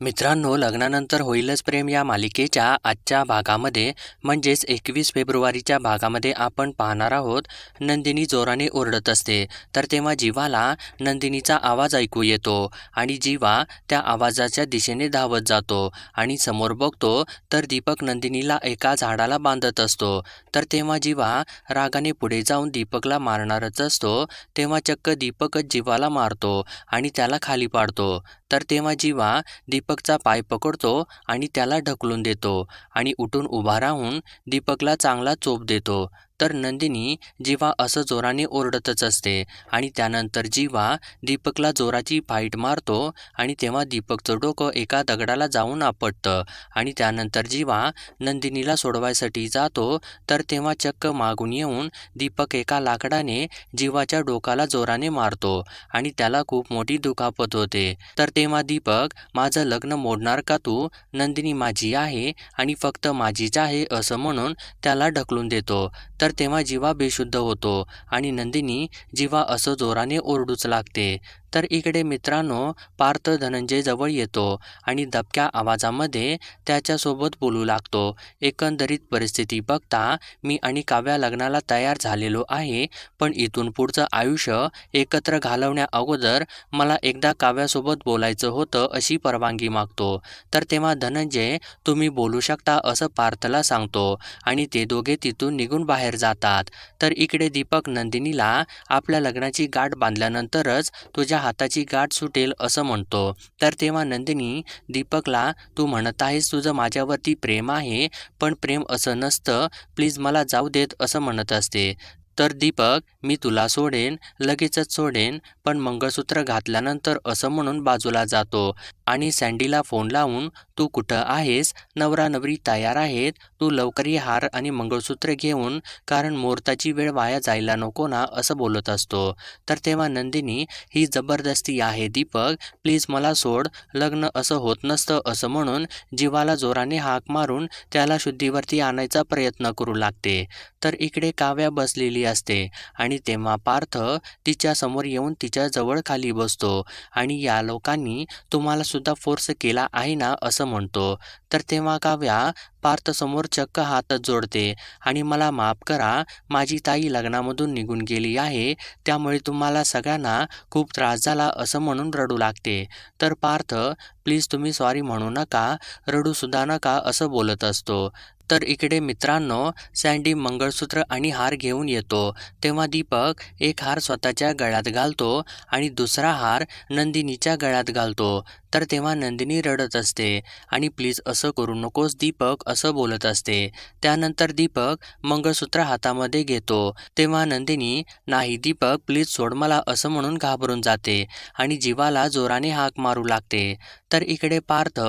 मित्रांनो लग्नानंतर होईलच प्रेम या मालिकेच्या आजच्या भागामध्ये. म्हणजेच एकवीस फेब्रुवारीच्या भागामध्ये आपण पाहणार आहोत नंदिनी जोराने ओरडत असते. तर तेव्हा जीवाला नंदिनीचा आवाज ऐकू येतो आणि जीवा त्या आवाजाच्या दिशेने धावत जातो आणि समोर बघतो तर दीपक नंदिनीला एका झाडाला बांधत असतो. तर तेव्हा जीवा रागाने पुढे जाऊन दीपकला मारणारच असतो. तेव्हा चक्क दीपकच जीवाला मारतो आणि त्याला खाली पाडतो. तर तेव्हा जीवा दीपकचा पाय पकडतो आणि त्याला ढकलून देतो आणि उठून उभा राहून दीपकला चांगला चोप देतो. तर नंदिनी जीवा असं जोराने ओरडतच असते आणि त्यानंतर जीवा दीपकला जोराची फाईट मारतो आणि तेव्हा दीपकचं डोकं एका दगडाला जाऊन आपटतं आणि त्यानंतर जीवा नंदिनीला सोडवायसाठी जातो तर तेव्हा चक्क मागून येऊन दीपक एका लाकडाने जीवाच्या डोकाला जोराने मारतो आणि त्याला खूप मोठी दुखापत होते. तर तेव्हा दीपक माझं लग्न मोडणार का तू? नंदिनी माझी आहे आणि फक्त माझीच आहे असं म्हणून त्याला ढकलून देतो. तर तर तेव्हा जीवा बेशुद्ध होतो आणि नंदिनी जीवा असं जोराने ओरडूच लागते. तर इकडे मित्रांनो पार्थ धनंजय जवळ येतो आणि दबक्या आवाजामध्ये त्याच्यासोबत बोलू लागतो. एकंदरीत परिस्थिती बघता मी आणि काव्या लग्नाला तयार झालेलो आहे पण इथून पुढचं आयुष्य एकत्र घालवण्या अगोदर मला एकदा काव्यासोबत बोलायचं होतं अशी परवानगी मागतो. तर तेव्हा धनंजय तुम्ही बोलू शकता असं पार्थला सांगतो आणि ते दोघे तिथून निघून बाहेर जातात. तर इकडे दीपक नंदिनीला आपल्या लग्नाची गाठ बांधल्यानंतरच तुझ्या हाताची गाठ सुटेल असं म्हणतो. तर तेव्हा नंदिनी दीपकला तू म्हणत आहेस तुझं माझ्यावरती प्रेम आहे पण प्रेम असं नसतं. प्लीज मला जाऊ देत असं म्हणत असते. तर दीपक मी तुला सोडेन लगेचच सोडेन पण मंगळसूत्र घातल्यानंतर असं म्हणून बाजूला जातो. आणि सँडीला फोन लावून तू कुठं आहेस? नवरा नवरी तयार आहेत. तू लवकर हार आणि मंगळसूत्र घेऊन कारण मुहूर्ताची वेळ वाया जायला नको ना असं बोलत असतो. तर तेव्हा नंदिनी ही जबरदस्ती आहे दीपक. प्लीज मला सोड. लग्न असं होत नसतं असं म्हणून जीवाला जोराने हाक मारून त्याला शुद्धीवरती आणायचा प्रयत्न करू लागते. तर इकडे काव्या बसलेली असते आणि तेव्हा पार्थ तिच्या समोर येऊन तिच्या जवळ खाली बसतो आणि या लोकांनी तुम्हाला सुद्धा फोर्स केला आहे ना असं म्हणतो. तर तेव्हा काव्या पार्थसमोर चक्क हातच जोडते आणि मला माफ करा माझी ताई लग्नामधून निघून गेली आहे त्यामुळे तुम्हाला सगळ्यांना खूप त्रास झाला असं म्हणून रडू लागते. तर पार्थ प्लीज तुम्ही सॉरी म्हणू नका रडूसुद्धा नका असं बोलत असतो. तर इकडे मित्रांनो सँडी मंगळसूत्र आणि हार घेऊन येतो. तेव्हा दीपक एक हार स्वतःच्या गळ्यात घालतो आणि दुसरा हार नंदिनीच्या गळ्यात घालतो. तर तेव्हा नंदिनी रडत असते. आणि प्लीज असं करू नकोस दीपक असं बोलत असते. त्यानंतर दीपक मंगळसूत्र हातामध्ये घेतो. तेव्हा नंदिनी नाही दीपक प्लीज सोड मला असं म्हणून घाबरून जाते. आणि जीवाला जोराने हाक मारू लागते. तर इकडे पार्थ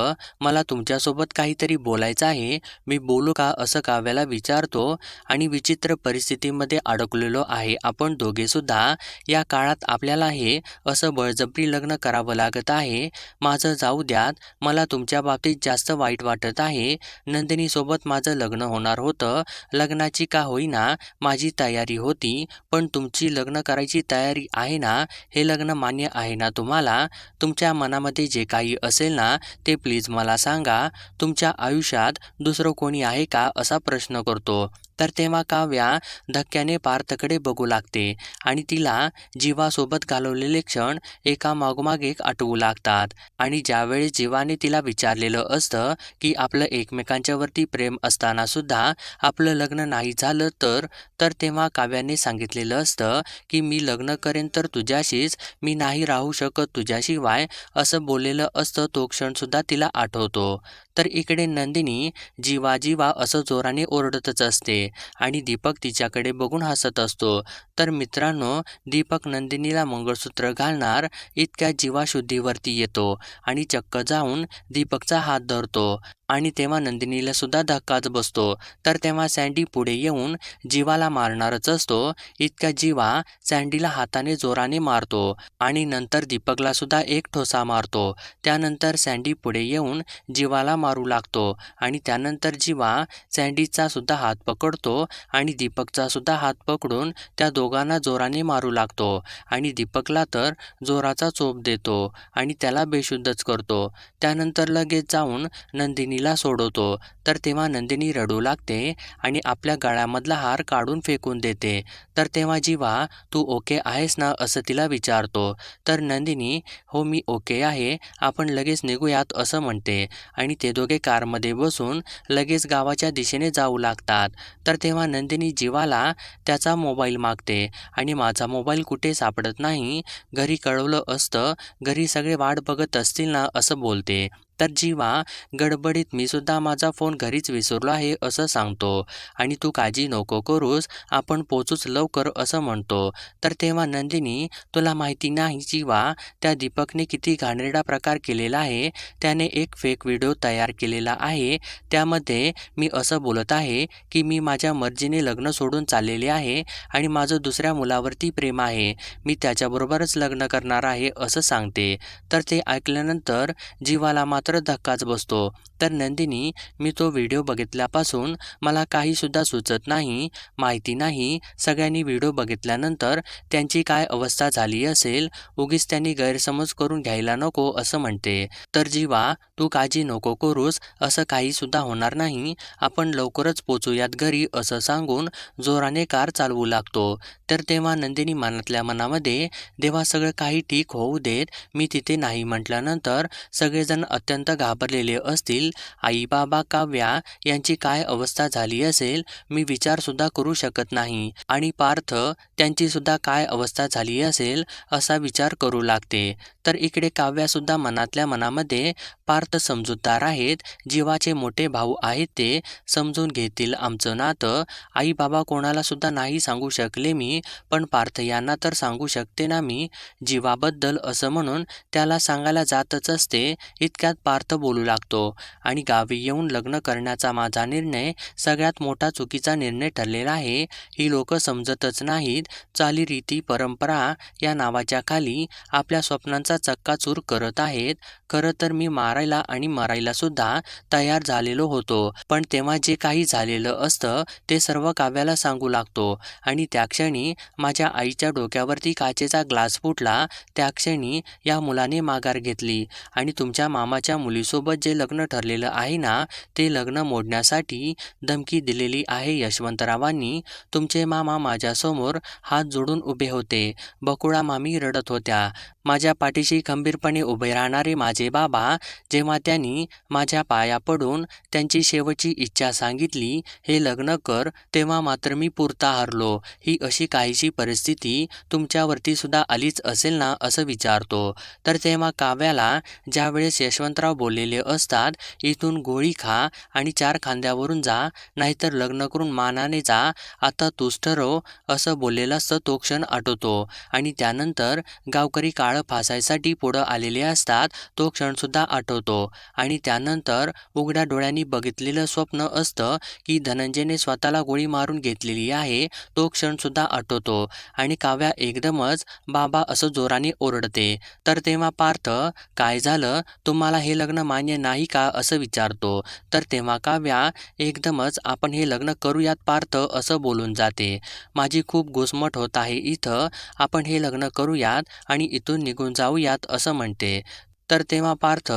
मला तुमच्यासोबत काहीतरी बोलायचं आहे. मी बोलू का? असं काव्याला विचारतो. आणि विचित्र परिस्थितीमध्ये अडकलेलो आहे. आपण दोघेसुद्धा या काळात आपल्याला हे असं बळजबरी लग्न करावं लागत आहे. माझं माझं जाऊ द्यात. मला तुमच्या बाबतीत जास्त वाईट वाटत आहे. नंदिनीसोबत माझं लग्न होणार होतं. लग्नाची का होईना माझी तयारी होती. पण तुमची लग्न करायची तयारी आहे ना? हे लग्न मान्य आहे ना तुम्हाला? तुमच्या मनामध्ये जे काही असेल ना ते प्लीज मला सांगा. तुमच्या आयुष्यात दुसरं कोणी आहे का? असा प्रश्न करतो. तर तेव्हा काव्या धक्क्याने पार्थकडे बघू लागते आणि तिला जीवासोबत घालवलेले क्षण एका मागोमाग एक आठवू लागतात. आणि ज्यावेळी जीवाने तिला विचारलेलं असतं की आपलं एकमेकांच्यावरती प्रेम असताना सुद्धा आपलं लग्न नाही झालं तर तर तेव्हा काव्याने सांगितलेलं असतं की मी लग्न करेन तर तुझ्याशीच मी नाही राहू शकत तुझ्याशिवाय असं बोललेलं असतं तो क्षणसुद्धा तिला आठवतो. तर इकडे नंदिनी जीवा जीवा असं जोराने ओरडतच असते आणि दीपक तिच्याकडे बघून हसत असतो. तर मित्रांनो दीपक नंदिनीला मंगळसूत्र घालणार इतक्या जीवाशुद्धीवरती येतो आणि चक्क जाऊन दीपकचा हात धरतो. आणि तेव्हा नंदिनीला सुद्धा धक्काच बसतो. तर तेव्हा सँडी पुढे येऊन जीवाला मारणारच असतो. इतका जीवा सँडीला हाताने जोराने मारतो. आणि नंतर दीपकला सुद्धा एक ठोसा मारतो. त्यानंतर सँडी पुढे येऊन जीवाला मारू लागतो. आणि त्यानंतर जीवा सँडीचा सुद्धा हात पकडतो. आणि दीपकचा सुद्धा हात पकडून त्या दोघांना जोराने मारू लागतो. आणि दीपकला तर जोराचा चोप देतो. आणि त्याला बेशुद्ध बेशुद्धच करतो. त्यानंतर लगेच जाऊन नंदिनीला सोडवतो. तर तेव्हा नंदिनी रडू लागते आणि आपल्या गळ्यामधला हार काढून फेकून देते. तर तेव्हा जीवा तू ओके आहेस ना? असं तिला विचारतो. तर नंदिनी हो मी ओके आहे. आपण लगेच निघूयात असं म्हणते. आणि ते दोघे कारमध्ये बसून लगेच गावाच्या दिशेने जाऊ लागतात. तर तेव्हा नंदिनी जीवाला त्याचा मोबाईल मागते आणि माझा मोबाईल कुठे सापडत नाही? घरी कळवलं असतं. घरी सगळे वाट बघत असतील ना असं बोलते. तर जीवा गडबडीत मी सुद्धा माझा फोन घरीच विसरलो आहे असं सांगतो. आणि तू काळजी नको करूस आपण पोचूच लवकर असं म्हणतो. तर तेव्हा नंदिनी तुला माहिती नाही जीवा त्या दीपकने किती घाणेरडा प्रकार केलेला आहे. त्याने एक फेक व्हिडिओ तयार केलेला आहे. त्यामध्ये मी असं बोलत आहे की मी माझ्या मर्जीने लग्न सोडून चाललेले आहे आणि माझं दुसऱ्या मुलावरती प्रेम आहे. मी त्याच्याबरोबरच लग्न करणार आहे असं सांगते. तर ते ऐकल्यानंतर जीवाला मात्र धक्काच बसतो. तर नंदिनी मी तो व्हिडिओ बघितल्यापासून मला काहीसुद्धा सुचत नाही माहिती नाही. सगळ्यांनी व्हिडिओ बघितल्यानंतर त्यांची काय अवस्था झाली असेल उगीच त्यांनी गैरसमज करून घ्यायला नको असं म्हणते. तर जीवा तू काळजी नको करूस असं काहीसुद्धा होणार नाही. आपण लवकरच पोचूयात घरी असं सांगून जोराने कार चालवू लागतो. तर तेव्हा नंदिनी मनातल्या मनामध्ये देवा सगळं काही ठीक होऊ देत मी तिथे नाही. म्हटल्यानंतर सगळेजण अत्यंत घाबरलेले असतील आईबाबा काव्या यांची काय अवस्था झाली असेल मी विचारसुद्धा करू शकत नाही. आणि पार्थ त्यांची सुद्धा काय अवस्था झाली असेल असा विचार करू लागते. तर इकडे काव्यासुद्धा मनातल्या मनामध्ये पार्थ समजूतदार आहेत जीवाचे मोठे भाऊ आहेत ते समजून घेतील आमचं नातं. आई बाबा कोणाला सुद्धा नाही सांगू शकले मी पण पार्थ यांना तर सांगू शकते ना मी. जीवाबद्दल असं म्हणून त्याला सांगायला जातच असते इतक्यात पार्थ बोलू लागतो आणि गावी येऊन लग्न करण्याचा माझा निर्णय सगळ्यात मोठा चुकीचा निर्णय ठरलेला आहे. ही लोक समजतच नाहीत. चालीरीती परंपरा या नावाच्या खाली आपल्या स्वप्नांचा चक्काचूर करत आहेत. खरं तर मी मारायला आणि मरायला सुद्धा तयार झालेलो होतो. पण तेव्हा जे काही झालेलं असतं ते सर्व काव्याला सांगू लागतो. आणि त्या क्षणी माझ्या आईच्या डोक्यावरती काचेचा ग्लास फुटला. त्या क्षणी या मुलाने माघार घेतली. आणि तुमच्या मामाच्या मुलीसोबत जे लग्न ठरलेलं आहे ना ते लग्न मोडण्यासाठी धमकी दिलेली आहे यशवंतरावांनी. तुमचे मामा माझ्यासमोर हात जोडून उभे होते. बकुळा मामी रडत होत्या. माझ्या पाठीशी खंबीरपणे उभे राहणारे माझे बाबा जेव्हा त्यांनी माझ्या पाया पडून त्यांची शेवटची इच्छा सांगितली हे लग्न कर तेव्हा मात्र मी पुरता हरलो. ही अशी काहीशी परिस्थिती तुमच्यावरती सुद्धा आलीच असेल ना असं विचारतो. तर तेव्हा काव्याला ज्यावेळेस यशवंतराव बोललेले असतात इथून गोळी खा आणि चार खांद्यावरून जा नाहीतर लग्न करून मानाने जा आता तूच ठरव असं बोललेला असतं तो क्षण आठवतो. आणि त्यानंतर गावकरी काळं फासायसाठी पुढं आलेले असतात तो क्षणसुद्धा आठवतो. आणि त्यानंतर उघड्या डोळ्यांनी बघितलेलं स्वप्न असतं की धनंजयने स्वतःला गोळी मारून घेतलेली आहे तो क्षणसुद्धा आठवतो. आणि काव्या एकदमच बाबा असं जोराने ओरडते. तर तेव्हा पार्थ काय झालं? तुम्हाला हे लग्न मान्य नाही का असं विचारतो. तर तेव्हा काव्या एकदमच आपण हे लग्न करूयात पार्थ असं बोलून जाते. माझी खूप घुसमट होत आहे इथं आपण हे लग्न करूयात आणि इथून निघून जाऊयात असं म्हणते. तर तेव्हा पार्थ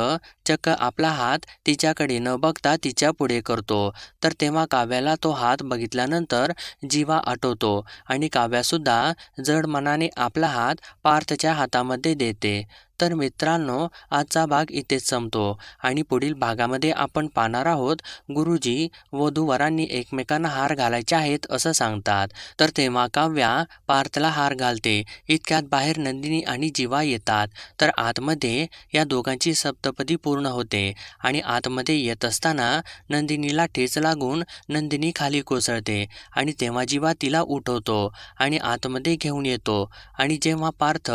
चक्क आपला हात तिच्याकडे न बघता तिच्या पुढे करतो. तर तेव्हा काव्याला तो हात बघितल्यानंतर जीवा आठवतो आणि काव्यासुद्धा जड मनाने आपला हात पार्थच्या हातामध्ये देते. तर मित्रांनो आजचा भाग इथेच संपतो. आणि पुढील भागामध्ये आपण पाहणार आहोत गुरुजी वधूवरांनी एकमेकांना हार घालायचे आहेत असं सांगतात. तर तेव्हा काव्या पार्थला हार घालते. इतक्यात बाहेर नंदिनी आणि जीवा येतात. तर आतमध्ये या दोघांची सप्तपदी पूर्ण होते. आणि आतमध्ये येत असताना नंदिनीला ठेच लागून नंदिनी खाली कोसळते. आणि तेव्हा जीवा तिला उठवतो आणि आतमध्ये घेऊन येतो. आणि जेव्हा पार्थ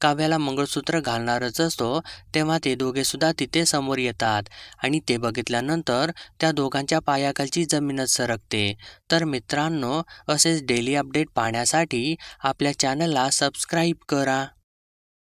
काव्याला मंगळसूत्र घालणार करणारच असतो तेव्हा ते दोघे सुद्धा तिथे समोर येतात आणि ते बघितल्यानंतर त्या दोघांच्या पायाखालची जमीनच सरकते. तर मित्रांनो असेच डेली अपडेट पाहण्यासाठी आपल्या चॅनलला सबस्क्राईब करा.